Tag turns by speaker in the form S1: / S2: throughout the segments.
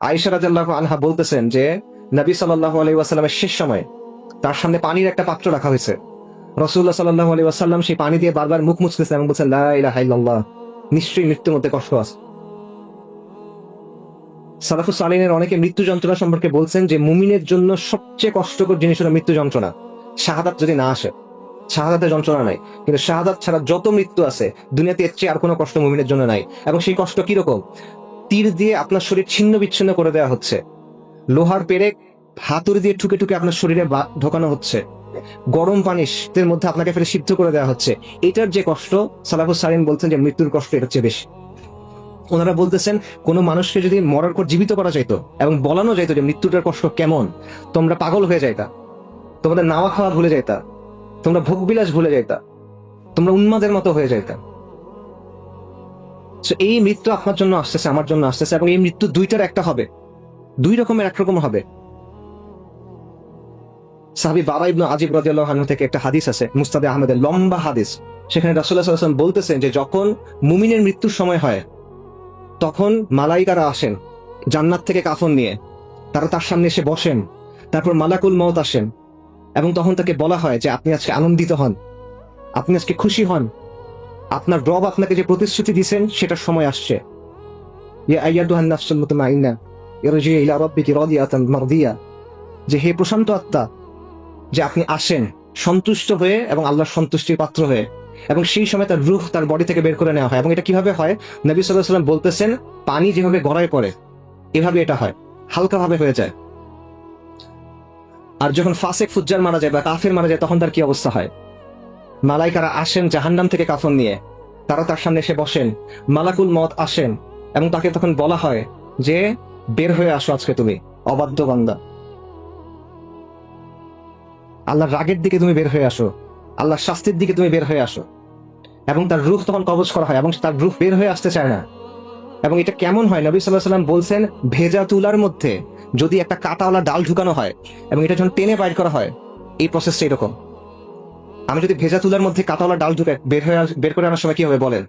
S1: আয়েশা রাদিয়াল্লাহু আনহা বলতেছেন যে, নবী সাল্লাল্লাহু আলাইহি শেষ সময় তার সামনে পানির একটা পাত্র রাখা হয়েছে। রাসূলুল্লাহ সাল্লাল্লাহু আলাইহি ওয়াসাল্লাম সেই পানি দিয়ে বারবার মুখ মুছতেছেন এবং বলছেন, লা নিশ্চয়ই মৃত্যুর মধ্যে কষ্ট আছে। সালাফুস সালিনের অনেকে মৃত্যু যন্ত্রণা সম্পর্কে বলছেন যে, মুমিনের জন্য সবচেয়ে কষ্টকর জিনিস হলো মৃত্যু যন্ত্রণা। শাহাদাত যদি না আসে, শাহাদাতের যন্ত্রণা নাই। কিন্তু শাহাদাত ছাড়া যত মৃত্যু আছে, দুনিয়াতে এর চেয়ে আর কোনো কষ্ট মুমিনের জন্য নাই। এবং সেই কষ্ট কীরকম? তীর দিয়ে আপনার শরীর ছিন্ন বিচ্ছিন্ন করে দেওয়া হচ্ছে। লোহার পেরেক, হাতুড়ি দিয়ে ঠুকে ঠুকে আপনার শরীরে ঢোকানো হচ্ছে। গরম পানির মধ্যে আপনাকে ফেলে সিদ্ধ করে দেওয়া হচ্ছে। এটার যে কষ্ট সালাফুস সালিন বলছেন যে মৃত্যুর কষ্ট, এটার চেয়ে বেশি। ওনারা বলতেছেন, কোনো মানুষকে যদি মরার পর জীবিত করা যাইতো এবং বলানো যাইতো যে মৃত্যুটার কষ্ট কেমন, তোমরা পাগল হয়ে যাইতা। তোমাদের নাওয়া খাওয়া ভুলে যাইতা। তোমরা ভোগবিলাস ভুলে যাইতা। তোমরা উন্মাদের মতো হয়ে যাইতা। So, এই মৃত্যু আপনার জন্য আসতেছে আমার জন্য আসতেছে এবং এই মৃত্যু দুইটার একটা হবে। দুই রকমের একরকম হবে। সাহাবি বাবা ইবনু আজিব রাদিয়াল্লাহু থেকে একটা হাদিস আছে মুস্তাদে আহমেদের লম্বা হাদিস। সেখানে রাসূলুল্লাহ আলাইহি ওয়াসাল্লাম বলতেছেন যে যখন মুমিনের মৃত্যুর সময় হয় তখন মালাইকারা আসেন জান্নাত থেকে কাফন নিয়ে। তারা তার সামনে এসে বসেন তারপর মালাকুল মত আসেন এবং তখন তাকে বলা হয় যে আপনি আজকে আনন্দিত হন আপনি আজকে খুশি হন। আপনার রব আপনাকে যে প্রতিশ্রুতি দিয়েছেন, সেটার সময় আসছে। যে হে প্রশান্ত আত্মা, যে আপনি আসেন, সন্তুষ্ট হয়ে এবং আল্লাহর সন্তুষ্টির পাত্র হয়ে, এবং সেই সময় তার রূহ তার বডি থেকে বের করে নেওয়া হয়। এবং এটা কীভাবে হয়? নবী সাল্লাম বলতেছেন, পানি যেভাবে গড়ায় পড়ে, এভাবে এটা হয়। হালকাভাবে হয়ে যায়। আর যখন ফাসেক, ফুজ্জার মারা যায় বা কাফের মারা যায়, তখন তার কি অবস্থা হয়? মালাইকারা আসেন জাহান্নাম থেকে কাফন নিয়ে। তারা তার সামনে এসে বসেন। মালাকুল মত আসেন এবং তাকে তখন বলা হয় যে, বের হয়ে আসো আজকে তুমি, অবাধ্য বান্দা। আল্লাহর রাগের দিকে তুমি বের হয়ে আসো। আল্লাহর শাস্তির দিকে তুমি বের হয়ে আসো। এবং তার রূহ তখন কবজ করা হয় এবং তার রূহ বের হয়ে আসতে চায় না। এবং এটা কেমন হয়? নবী সাল্লাহ সাল্লাম বলছেন, ভেজা তুলার মধ্যে যদি একটা কাটাওয়ালা ডাল ঢুকানো হয় এবং এটা যখন টেনে বাইর করা হয়, এই প্রসেসটা এরকম। আমি যদি ভেজা তুলার মধ্যে কাটাওয়ালা ডাল ঢুকে বের হয়ে বের করে আনার সময় কি হবে বলেন?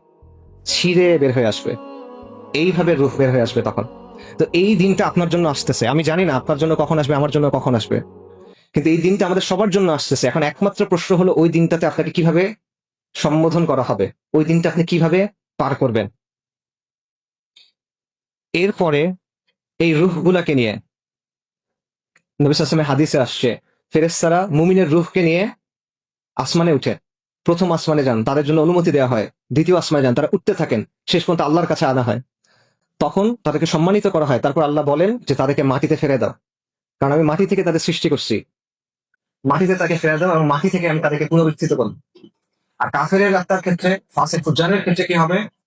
S1: ছিঁড়ে বের হয়ে আসবে। এইভাবে রুখ বের হয়ে আসবে তখন। তো এই দিনটা আপনার জন্য আসতেছে। আমি জানি না আপনার জন্য কখন আসবে, আমার জন্য কখন আসবে। কিন্তু এই দিনটা আমাদের সবার জন্য আসতেছে। এখন একমাত্র প্রশ্ন হলো, ওই দিনটাতে আপনাকে কীভাবে সম্বোধন করা হবে? ওই দিনটা আপনি কীভাবে পার করবেন? এরপরে এই রুহগুলাকে নিয়ে নবী সাসমের হাদিসে আসছে ফেরেস্তারা মুমিনের রুহকে নিয়ে আসমানে উঠে, প্রথম আসমানে যান, তাদের জন্য অনুমতি দেওয়া হয়। দ্বিতীয় আসমানে যান, তারা উঠতে থাকেন, শেষ পর্যন্ত আল্লাহর কাছে আনা হয়। তখন তাদেরকে সম্মানিত করা হয়। তারপর আল্লাহ বলেন যে, তাদেরকে মাটিতে ফেরে দাও। কারণ আমি মাটি থেকে তাদের সৃষ্টি করছি। মাটিতে তাকে ফেরে দাও এবং মাটি থেকে আমি তাদেরকে পুনরুত্থিত করব। আর কাফের রাস্তার ক্ষেত্রে ফাঁসে ফুজানের ক্ষেত্রে কি হবে?